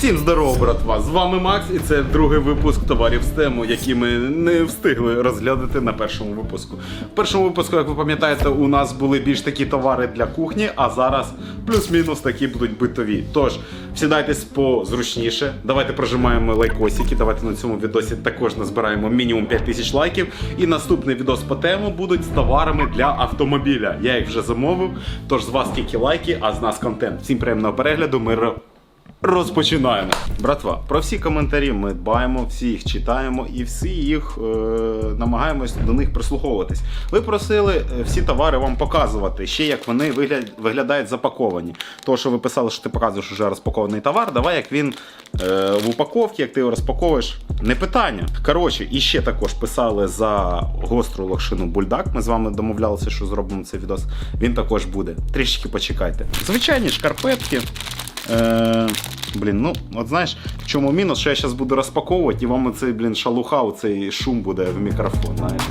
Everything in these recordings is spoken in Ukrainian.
Всім здорово, братва! З вами Макс, і це другий випуск товарів з тему, які ми не встигли розглядати на першому випуску. В першому випуску, як ви пам'ятаєте, у нас були більш такі товари для кухні, а зараз плюс-мінус такі будуть битові. Тож сідайтесь позручніше. Давайте прожимаємо лайкосики. Давайте на цьому відосі також назбираємо мінімум 5000 лайків. І наступний відос по тему будуть з товарами для автомобіля. Я їх вже замовив. Тож з вас тільки лайки, а з нас контент. Всім приємного перегляду. Ми ро- Розпочинаємо. Братва, про всі коментарі ми дбаємо, всі їх читаємо і всі їх е, намагаємось до них прислуховуватись. Ви просили е, всі товари вам показувати, ще як вони вигляд, виглядають запаковані. То, що ви писали, що ти показуєш вже розпакований товар, давай як він е, в упаковці, як ти його розпаковуєш, не питання. Коротше, і ще також писали за гостру локшину бульдак. Ми з вами домовлялися, що зробимо цей відос. Він також буде. Трішки почекайте. Звичайні шкарпетки. Е, блін, ну от знаєш, в чому мінус, що я зараз буду розпаковувати, і вам оцей, блін, шалуха, оцей шум буде в мікрофон, знаєте.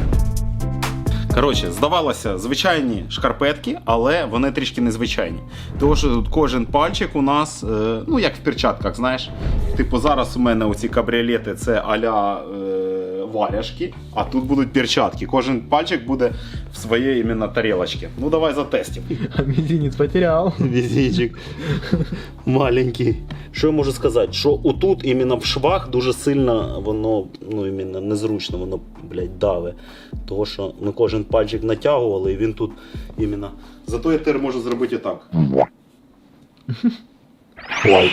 Коротше, здавалося, звичайні шкарпетки, але вони трішки незвичайні. Тому що тут кожен пальчик у нас, е, ну як в перчатках, знаєш. Типу, зараз у мене оці кабріолети це аля е, варяшки, а тут будуть перчатки. Кожен пальчик буде в своїй іменно тарілочці. Ну давай затестимо. А мизинец потерял. Візичик маленький. Що я можу сказати? Що отут іменно в швах дуже сильно воно ну, іменно незручно, воно, блядь, даве. Того, що ми кожен пальчик натягували, і він тут іменно. Зато я тепер можу зробити так. Лайк.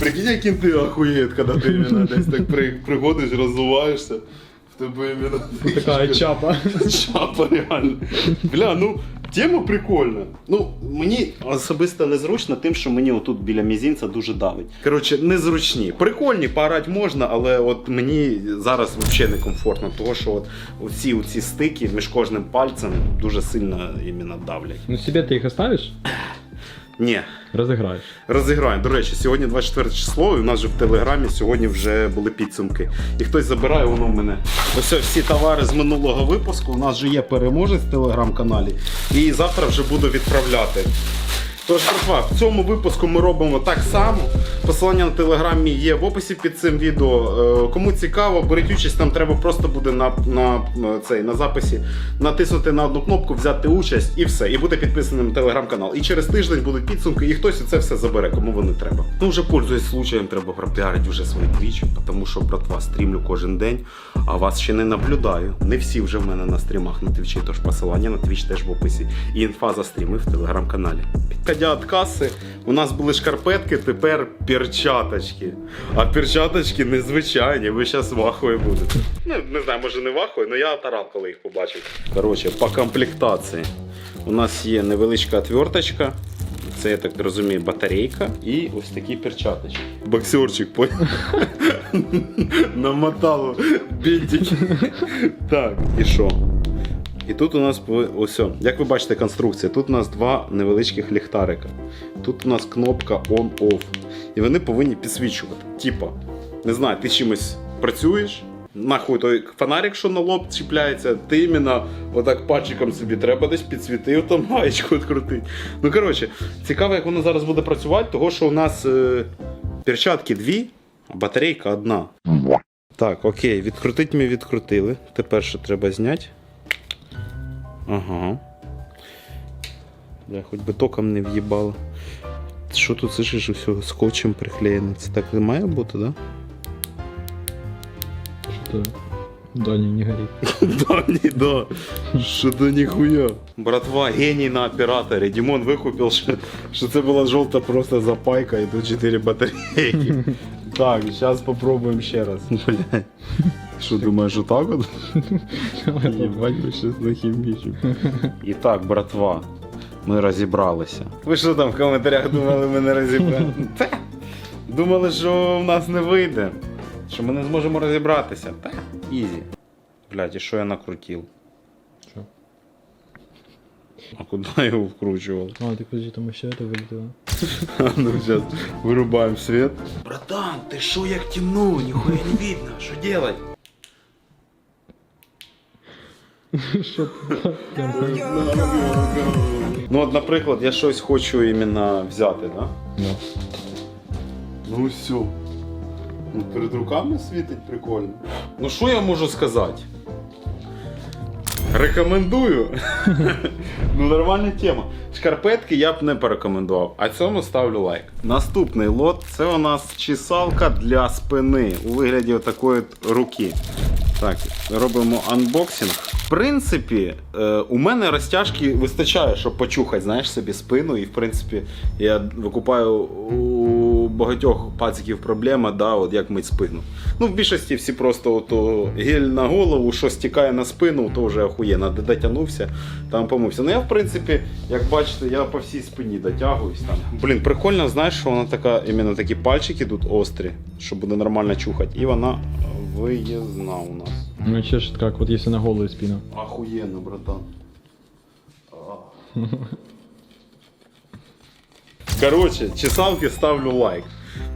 Прикинь, яким ти охуєт, коли ти іменно десь так при, приходиш, розвиваєшся. В тебе іменно Такая чапа. Чапа, реально. Бля, ну тема прикольна. Ну, мені особисто незручно тим, що мені отут біля мізінця дуже давить. Коротше, незручні. Прикольні, парать можна, але от мені зараз взагалі некомфортно, тому що от оці, оці стики між кожним пальцем дуже сильно іменно давлять. Ну себе ты их оставишь? Ні, Розіграєш. Розіграємо. До речі, сьогодні 24 число, і у нас же в телеграмі сьогодні вже були підсумки. І хтось забирає, воно в мене. Ось всі товари з минулого випуску. У нас же є переможець в телеграм-каналі. І завтра вже буду відправляти. Тож, братва, в цьому випуску ми робимо так само. Посилання на телеграмі є в описі під цим відео. Е, Кому цікаво, беріть участь, там треба просто буде на, на, е, цей, на записі натиснути на одну кнопку, взяти участь і все. І бути підписаним на телеграм-канал. І через тиждень будуть підсумки, і хтось це все забере, кому вони треба. Ну вже пользуясь случаєм, треба пропіарити вже свої твічі, тому що братва стрімлю кожен день, а вас ще не наблюдаю. Не всі вже в мене на стрімах на твічі, тож посилання на твіч теж в описі. І інфа за стріми в телеграм-каналі. Підходя від каси, у нас були шкарпетки, тепер перчаточки. А перчаточки незвичайні, ви зараз вахою будете. Ну, не знаю, може не вахою, але я тарав, коли їх побачив. Коротше, по комплектації. У нас є невеличка отверточка. Це, я так розумію, батарейка і ось такі перчаточки. Боксерчик, понял? Намотало бінтики. Так, і що? І тут у нас ось, як ви бачите, конструкція. Тут у нас два невеличких ліхтарика. Тут у нас кнопка on-off. І вони повинні підсвічувати. Типа, не знаю, ти чимось працюєш. Нахуй той фонарик, що на лоб чіпляється, ти іменно отак пальчиком собі треба десь підсвітив, там маєчку відкрутити. Ну коротше, цікаво, як воно зараз буде працювати, того що у нас е, перчатки дві, а батарейка одна. Так, окей, відкрутить ми відкрутили. Тепер що треба зняти? Ага. Я хоч би током не в'їбало. Що тут це ж все скотчем приклеєно? Це так і має бути, да? Что-то Дани не горит. Да, не да. Что-то нихуя. Братва, гений на операторе. Димон викупив, що, що це була жовта просто запайка і тут 4 батарейки. Так, зараз попробуємо ще раз. Бля. Що думаєш, отак от? Єбать, ви щось нахімічив. І так, братва, ми розібралися. Ви що там в коментарях думали, ми не розібрали? Та, Думали, що в нас не вийде. Що ми не зможемо розібратися. Та, ізі. Блядь, і що я накрутив? Что? А куди я його вкручував? А, ты подожди, там еще это вылетело. ну сейчас вырубаем свет. Братан, ты шо як темно, нихуя не видно, что делать? Что? Ну, от, наприклад, я щось хочу іменно взяти, да? Да. Ну все. Ну, перед руками світить прикольно. Ну що я можу сказати? Рекомендую. ну, нормальна тема. Шкарпетки я б не порекомендував, а цьому ставлю лайк. Наступний лот це у нас чесалка для спини у вигляді такої руки. Так, робимо анбоксинг. В принципі, е, у мене розтяжки вистачає, щоб почухати, знаєш, собі спину. І в принципі, я викупаю у багатьох пациків проблема, да, от як мить спину. Ну, в більшості всі просто ото гель на голову, що стікає на спину, то вже охуєнно. Де дотягнувся, там помився. Ну я, в принципі, як бачите, я по всій спині дотягуюсь там. Блін, прикольно, знаєш, що вона така, іменно такі пальчики тут острі, що буде нормально чухати. І вона виїзна у нас. Ну чешет как, вот если на голую спину. Охуенно, братан. Короче, чесалки ставлю лайк.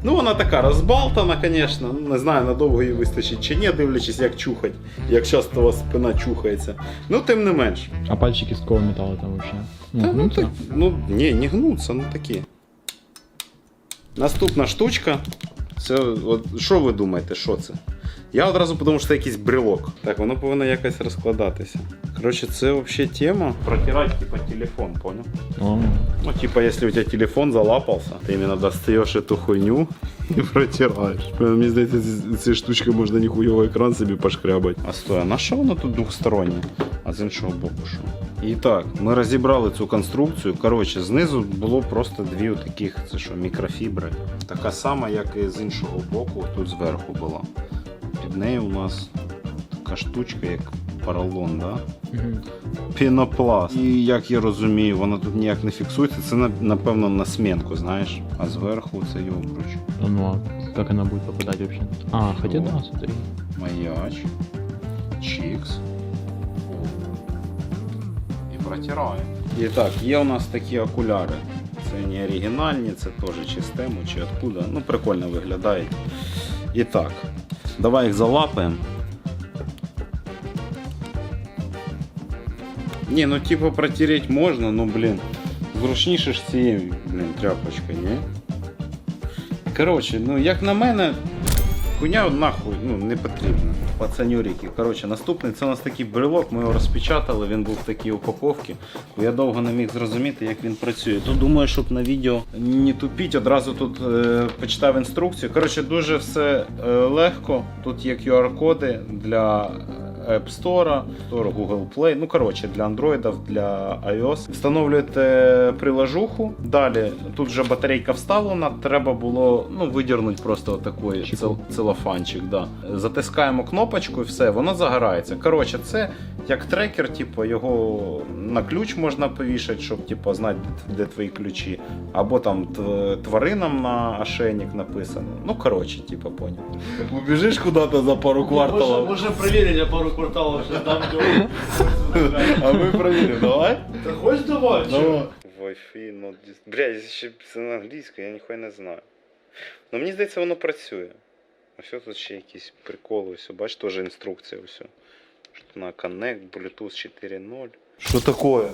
Ну, вона така розбалтана, звісно. Не знаю, надовго її вистачить чи ні, дивлячись, як чухать, як часто у вас спина чухається. Ну, тим не менш. А пальчики из какого металла там вообще? Ну, Та, ну, так, ну, ні, не гнуться, ну такі. Наступна штучка. Це, от, що ви думаєте, що це? Я одразу подумав, що це якийсь брелок. Так, воно повинно якось розкладатися. Коротше, це взагалі тема. Протирати, типа, телефон, понял? О, Ну, типа, если у тебя телефон залапался, ты именно достаешь эту хуйню и протираешь. Мне здається, ці- цією штучкою можна ніхуйовий екран собі пошкрябати. А стой, а на що воно тут двостороннє? А з іншого боку що? І так, ми розібрали цю конструкцію. Коротше, знизу було просто дві таких, це що, мікрофібри. Така сама, як і з іншого боку, тут зверху була. Під нею у нас така штучка, як поролон, да? мгм. пінопласт. І як я розумію, воно тут ніяк не фіксується. Це напевно на смінку, знаєш. А зверху це його обруч. Ну а как она будет попадать вообще? А, хотя да, смотри. Маяч. Чікс. І протираю. І так, є у нас такі окуляри. Це не оригінальні, це теж чи з тему, чи откуда. Ну, прикольно виглядають. І так, давай їх залапаємо. Ні, ну типу протереть можна, ну блін. Зручніше ж цією, блін, тряпочкою, ні? Коротше, ну як на мене, хуйня нахуй ну, не потрібна. Пацанюріки. Коротше, наступний це у нас такий брелок, ми його розпечатали, він був в такій упаковці. Я довго не міг зрозуміти, як він працює. То думаю, щоб на відео не тупіть, одразу тут е, почитав інструкцію. Коротше, дуже все е, легко. Тут є QR-коди для App Store, Store, Google Play. Ну, коротше, для Android, для iOS. Встановлюєте приложуху. Далі тут вже батарейка вставлена. Треба було ну, видірнути просто такий цел, целофанчик. Да. Затискаємо кнопочку і все, воно загорається. Коротше, це як трекер, типу, його на ключ можна повішати, щоб типу, знати, де, де твої ключі. Або там тваринам на ошейник написано. Ну, коротше, типу, поняв. Убіжиш куди-то за пару можем проверить, я пару кварталов сейчас дам А ми провіримо, давай. Ты хочешь давай? чё? Wi-Fi, not dis... Бля, якщо ще це на англійську, я ніхуя не знаю. Ну мені здається, воно працює. Ось тут ще якісь приколи, ось, бач, теж інструкція, ось. На Connect, Bluetooth 4.0. Что такое?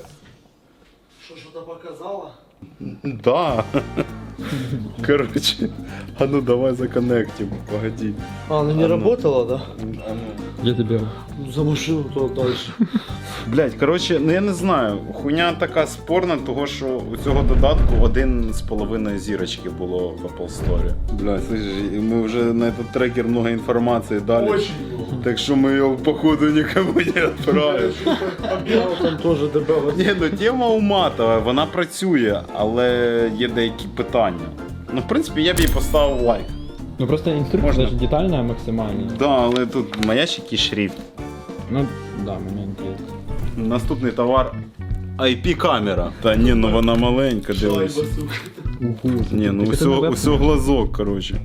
Что, что-то показало? Да. Короче, а ну давай законнектим, погоди. А, она не А ну. работала, да? Я тебе... Ну, За машину то дальше. Блять, коротше, ну я не знаю. Хуйня така спорна, того що у цього додатку один з половиною зірочки було в Apple Store. Блять, слышиш, ми вже на этот трекер много інформації дали. Очень. Так що ми його походу нікому не відправимо. Побегал там тоже добавил. Ні, ну тема уматова, вона працює, але є деякі питання Ну, в принципі, я б їй поставив лайк. Ну просто инструкция Можно? даже детальная максимально. Да, але тут маячик і шрифт. Ну, да, момент есть. Наступний товар IP-камера. Та ні, ну вона маленька, дивись. Уху. Ні, ну Так это усьо, на веб- усьо глазок, коротше.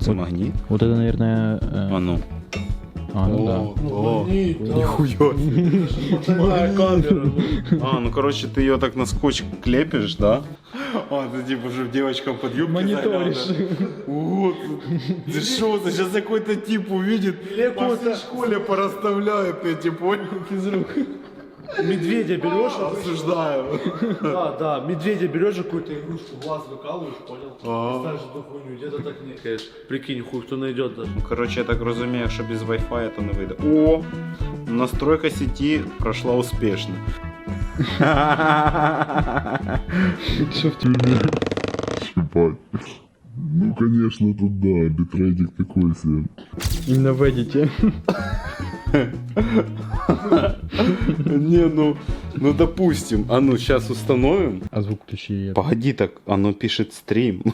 Це магніт? Вот это, наверное... э, А ну. А, ну да. О, Ніхуя. ніхуя. Такая камера. А, ну коротше, ти його так на скотч клепиш, да? А, ти типу, щоб дівчинка під юбки Моніториш. Вот. Ты что, ты сейчас какой-то тип увидит, по всей школе порасставляет эти, понял? Физрук. медведя берешь, а Осуждаю. Да, да, медведя берешь какую-то игрушку, глаз выкалываешь, понял? Ага. И ставишь эту хуйню, где-то так не конечно. Прикинь, хуй кто найдет даже. Коротше, я так розумію, що без Wi-Fi це не вийде. О! Настройка сеті пройшла успішно. Ебать. Ну, конечно, тут да, битрейдик такой себе. Именно в эдите. Не, ну, ну допустим. А ну, сейчас установим. А звук включи. Погоди, так оно пишет стрим.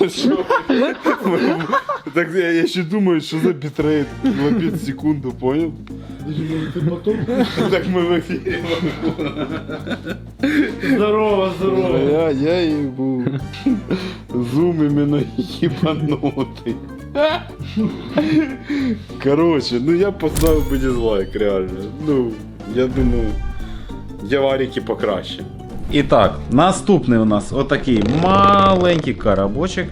Ну що? Так я, я ще думаю, що за бітрейт лапець секунду, понял? Так ми в ефірі. Здорово, здорово. Я, я їбу. Зум іменно їбанутий. Короче, ну я поставив би дизлайк, реально. Ну, я думаю, є варіки покраще. І так, наступний у нас отакий маленький коробочок.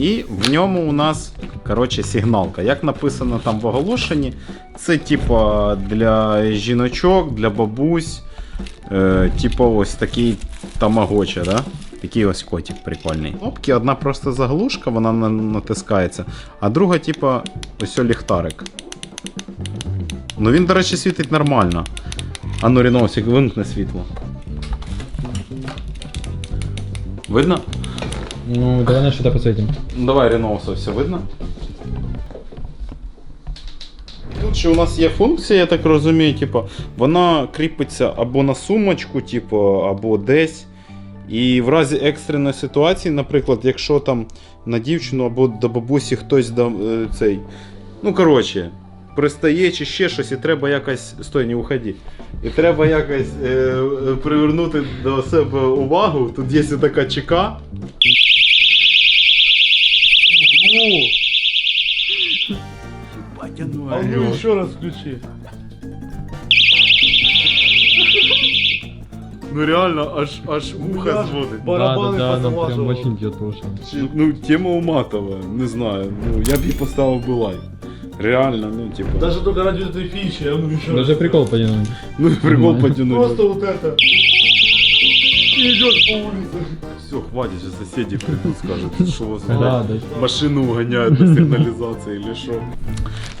І в ньому у нас коротше, сигналка. Як написано там в оголошенні, це типа для жіночок, для бабусь. Е, типа ось такий тамагоча, да? Такий ось котик прикольний. Кнопки, одна просто заглушка, вона натискається, а друга, типа, ось о ліхтарик. Ну він, до речі, світить нормально. А ну, Ріновсик, вимкне світло. Видно? Ну, давай на что-то посветим. Ну, давай Реноуса все видно. Тут ще у нас є функція, я так розумію, типу, вона кріпиться або на сумочку, типу, або десь. І в разі екстреної ситуації, наприклад, якщо там на дівчину або до бабусі хтось дав е, цей. Ну, коротше, пристає чи ще щось, і треба якось. Стой, не уходи. І треба якось е, е, привернути до себе увагу. Тут є така чека. А ну еще раз включи. Ну реально, аж аж вуха зводить. Да, да, Барабаны да, нам прям позалаживал. очень идет тоже. Ну, Ну, тема уматова, не знаю. Ну, я б їй поставив би лайк. Реально, ну, типа. Даже только ради этой фичи, а ну еще Даже раз. прикол потянуть. Ну, прикол потянуть. Просто вот это. И идешь по улице. Все, хватит, сейчас соседи придут, скажут, що у вас Да, да. машину уганяють на сигналізації или що.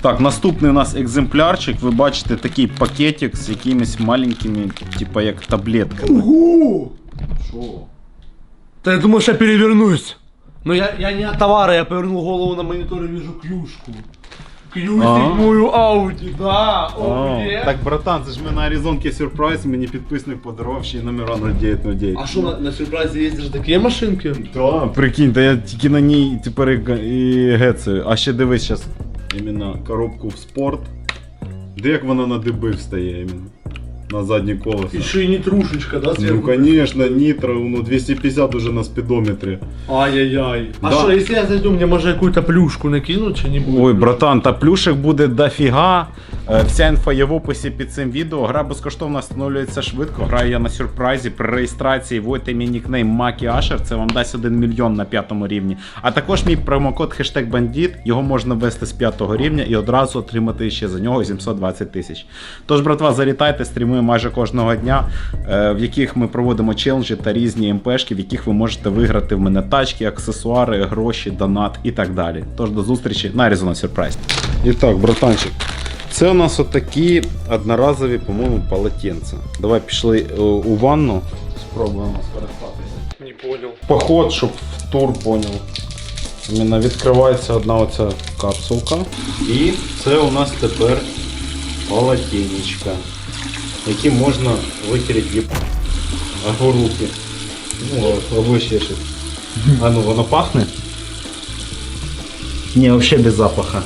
Так, наступний у нас екземплярчик. Ви бачите такий пакетик з якимись маленькими, типа як таблетками. Угу! Що? Да я думаю, что я перевернусь. Но я, я не от товара, я повернул голову на монитор и вижу клюшку. Клю А? седьмую Ауди, да, А, о, так, братан, це ж ми на Аризонке сюрприз, мені підписник подарував ще й номера 0909. А что, на, на сюрпризе есть даже такие машинки? Да, прикинь, та я тільки на ній тепер і, і гецею. А ще дивись зараз іменно коробку в спорт. Де як вона на диби встає іменно? На задні колеса. Еще и не трушечка, да, Ну, сверху? конечно, нитро, ну 250 уже на спидометре. Ай-яй-яй. А Да. что, если я зайду, мне может какую-то плюшку накинуть, что не будет? Ой, братан, та плюшек буде дофіга. Е, Вся інфа є в описі під цим відео. Гра безкоштовно встановлюється швидко. Граю я на сюрпризі. При реєстрації вводьте мій нікнейм Макі Ашер. Це вам дасть 1 мільйон на п'ятому рівні. А також мій промокод хештег бандіт. Його можна ввести з п'ятого рівня і одразу отримати ще за нього 720 тисяч. Тож, братва, залітайте, стрімуємо майже кожного дня, е, в яких ми проводимо челенджі та різні МПшки, в яких ви можете виграти в мене тачки, аксесуари, гроші, донат і так далі. Тож до зустрічі на Arizona Surprise. І так, братанчик. Це у нас отакі одноразові, по-моєму, полотенця. Давай пішли е, у ванну. Спробуємо скористатися. Не понял. Поход, щоб в тур поняв. Іменно відкривається одна оця капсулка. І це у нас тепер полотенечка, які можна витерти їб... або руки. Ну, або ще щось. А ну воно пахне? Ні, взагалі без запаха.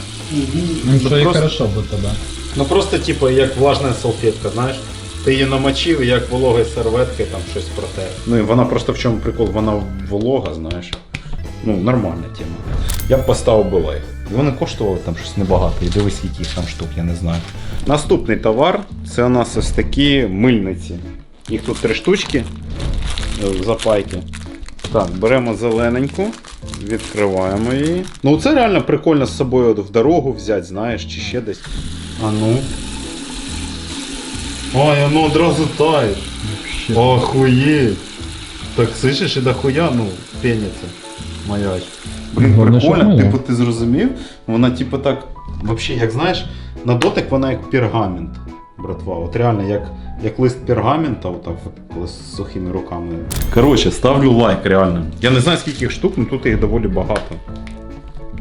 Ну что, и просто- хорошо будто, да. Ну просто типу як влажна салфетка, знаєш. Ти її намочив, як вологої серветки там щось протер. Ну і вона просто в чому прикол, вона волога, знаєш. Ну, нормальна тема. Я б поставив би лайк. І вони коштували там щось небагато. І дивись, їх там штук, я не знаю. Наступний товар це у нас ось такі мильниці. Їх тут три штучки е, в запайки. Так, беремо зелененьку, відкриваємо її. Ну це реально прикольно з собою в дорогу взяти, знаєш, чи ще десь. А ну. Ой, оно одразу тає. Охуєть. Так слышиш, і дохуя, ну, пеняться. Маяч. Блін, Головне, щоб прикольно, мило. типу ти зрозумів? Вона типу так, взагалі, як знаєш, на дотик вона як пергамент, братва. От реально, як, як лист пергамента, отак, от, коли з сухими руками. Коротше, ставлю лайк, реально. Я не знаю скільки їх штук, але тут їх доволі багато.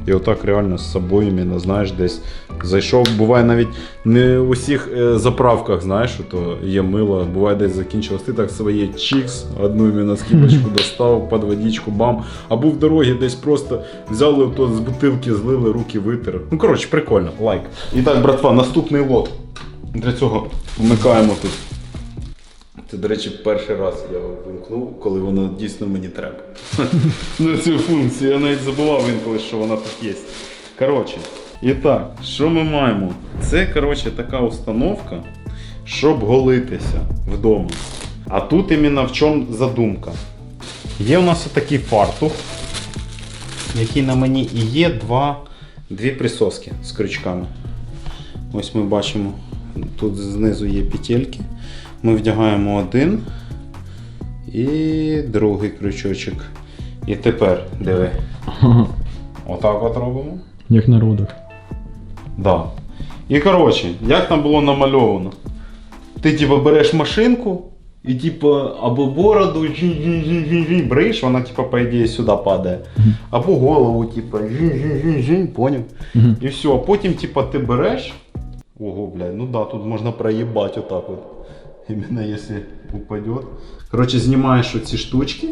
І отак реально з собою, іменно, знаєш, десь зайшов. Буває навіть не у всіх е, заправках, знаєш, то є мило, буває десь закінчилось. Ти так своє чікс, одну іменно скибочку достав, під водичку, бам. Або в дорогі десь просто взяли то з бутилки, злили, руки витер. Ну коротше, прикольно, лайк. І так, братва, наступний лот. Для цього вмикаємо тут. Це, до речі, перший раз я вимкнув, коли воно дійсно мені треба. На цю функцію. Я навіть забував інколи, що вона тут є. Коротше, і так, що ми маємо? Це, коротше, така установка, щоб голитися вдома. А тут іменно в чому задумка. Є у нас такий фартух, який на мені і є два, дві присоски з крючками. Ось ми бачимо, тут знизу є петельки. Ми вдягаємо один і другий крючочок. І тепер диви. Отак от робимо. Як на родах. Да. І коротше, як там було намальовано? Ти типу береш машинку і типу або бороду жі-жі-жі-жі-жі, вона типу, по ідеї сюди падає. Або голову, типу, поняв? І все, а потім типу, ти береш. Ого, блядь, ну да, тут можна проїбати отак от. Іменно якщо упадет. Коротше, знімаєш оці штучки.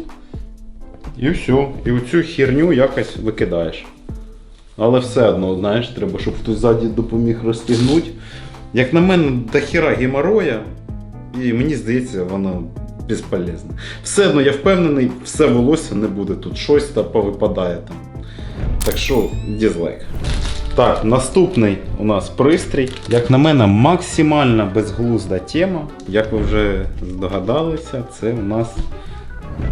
І все. І оцю херню якось викидаєш. Але все одно, знаєш, треба, щоб хтось ззаді допоміг розтягнути. Як на мене, до хіра геморроя, і мені здається, воно безполезне. Все одно, я впевнений, все волосся не буде тут щось та повипадає там. Так що, дізлайк. Так, наступний у нас пристрій. Як на мене, максимально безглузда тема. Як ви вже здогадалися, це у нас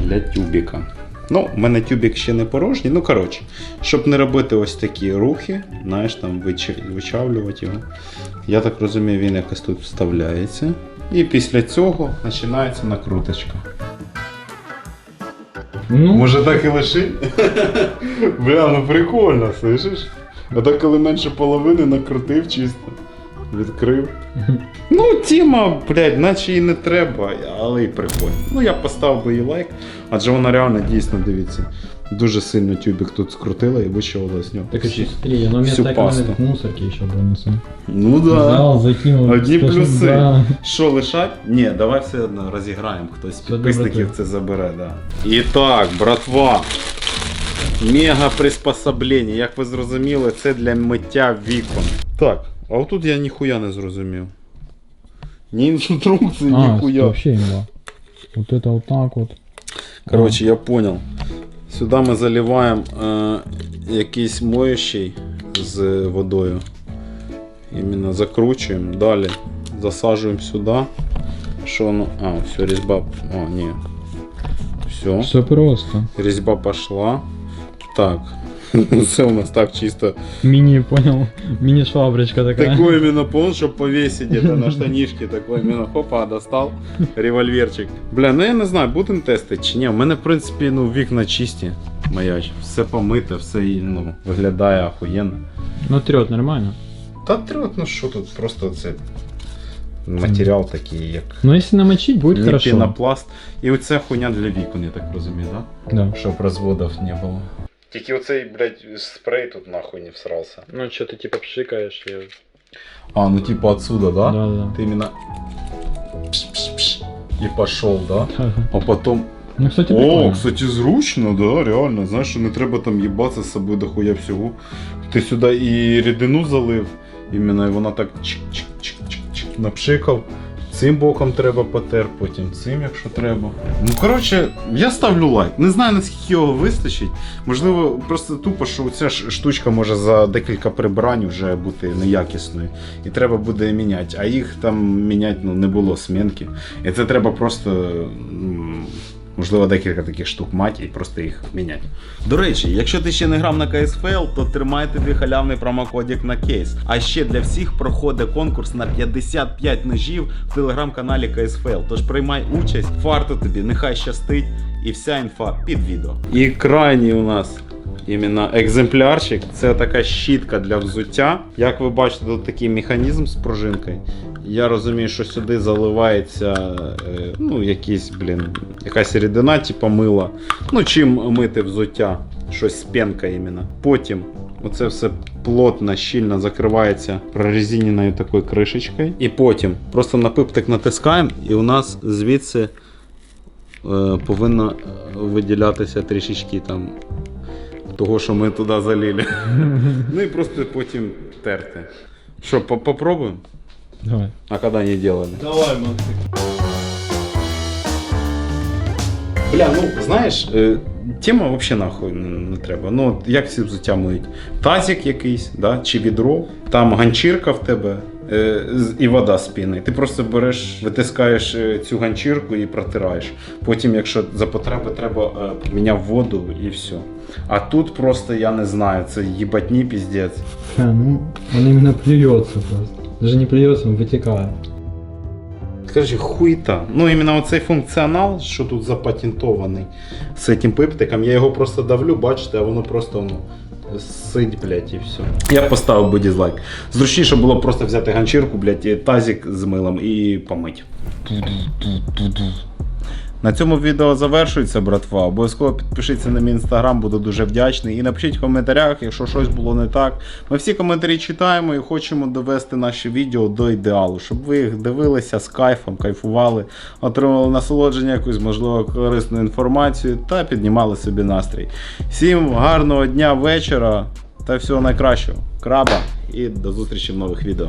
для тюбіка. Ну, у мене тюбік ще не порожній. Ну, коротше, щоб не робити ось такі рухи, знаєш, там вичавлювати його. Я так розумію, він якось тут вставляється. І після цього починається накруточка. Ну, Може так і лиши? Бля, ну прикольно, слышиш? А так коли менше половини накрутив чисто. Відкрив. Ну, тема, блядь, наче і не треба, але і прикольно. Ну я поставив би їй лайк, адже вона реально дійсно дивіться. Дуже сильно тюбик тут скрутила і вичавила з нього. так еще смотри, оно всю вместо пасту. так мусорки еще вынесу. Ну да. Взял, закинул. Одні сплошь- плюси. Да. Що лишать? Ні, давай все одно розіграємо. Хтось з підписників це забере, да. І так, братва. Мега приспособлення. Як ви зрозуміли, це для миття вікон. Так, а отут я ніхуя не зрозумів. Ні інструкції, А, ніхуя. вообще имба. Вот это вот так вот. Коротше, я понял. Сюди ми заливаємо е, якийсь моющий з водою. Іменно закручуємо. Далі засаджуємо сюди. Що воно. А, все, різьба. О, ні. Все. Все просто. Різьба пошла. Так. Це у нас так чисто. Мини, понял, мини-шваброчка такая. Такой именно пол, чтобы повесить где-то на штанишки. Такой именно хопа, достал револьверчик. Бля, ну я не знаю, будемо тестити чи ні. У мене, в принципі, ну, вікна чисті. Маяч. Все помите, все ну, виглядає охуєнно. Ну трет нормально. Та трьот, ну що тут, просто це матеріал такий, як Но если намочить, будет не хорошо. пінопласт. І оця хуйня для вікон, я так розумію, так? Да. Щоб розводів не було. Тільки оцей, блядь, спрей тут нахуй не всрався. Ну что ты типа пшикаешь и... А, ну типа отсюда, да? Да, да. Ты именно и пошел, да? А потом. Ну, кстати, О, прикольно. кстати, зручно, да, реально. Знаєш, що не треба там їбатися з собою дохуя всього. Ти сюди і рідину залив, іменно, і вона так чик-чик-чик-чик-чик напшикав. Цим боком треба потер, потім цим, якщо треба. Ну, коротше, я ставлю лайк. Не знаю, наскільки його вистачить. Можливо, просто тупо, що ця штучка може за декілька прибирань вже бути неякісною. І треба буде міняти. А їх там міняти ну, не було смінки. І це треба просто Можливо, декілька таких штук мати і просто їх міняти. До речі, якщо ти ще не грав на KSFL, то тримай тобі халявний промокодик на кейс. А ще для всіх проходить конкурс на 55 ножів в телеграм-каналі KSFL. Тож приймай участь, фарту тобі, нехай щастить, і вся інфа під відео. І крайній у нас іменно екземплярчик. Це така щітка для взуття. Як ви бачите, тут такий механізм з пружинкою. Я розумію, що сюди заливається е, ну, якийсь, блін, якась рідина, типу мила. Ну, чим мити взуття, щось з пенкою іменно. Потім оце все плотно, щільно закривається прорезиненою такою кришечкою. І потім просто на пиптик натискаємо, і у нас звідси е, повинно виділятися трішечки там того, що ми туди залили. ну і просто потім терти. Що, по- попробуємо? Давай. А коли не делали? Давай, Максик. Бля, ну знаєш, е, тема взагалі нахуй не, треба. Ну, як всі взуття миють? Тазик якийсь, да? чи відро, там ганчірка в тебе. Е, І вода з піни. Ти просто береш, витискаєш е, цю ганчірку і протираєш. Потім, якщо за потреби треба, е, поміняв воду і все. А тут просто я не знаю, це їбатні піздець. Ха, ну, он именно плюется просто. Даже не плюется, он вытекает. Скажи, хуйта. Ну, іменно оцей функціонал, що тут запатентований з цим пиптиком, я його просто давлю, бачите, а воно просто ну, сить, блядь, і все. Я поставив би дизлайк. Зручніше було просто взяти ганчірку, блядь, і тазик з милом і помить. На цьому відео завершується, братва. Обов'язково підпишіться на мій інстаграм, буду дуже вдячний. І напишіть в коментарях, якщо щось було не так. Ми всі коментарі читаємо і хочемо довести наші відео до ідеалу, щоб ви їх дивилися з кайфом, кайфували, отримали насолодження, якусь можливо корисну інформацію та піднімали собі настрій. Всім гарного дня, вечора та всього найкращого. Краба і до зустрічі в нових відео.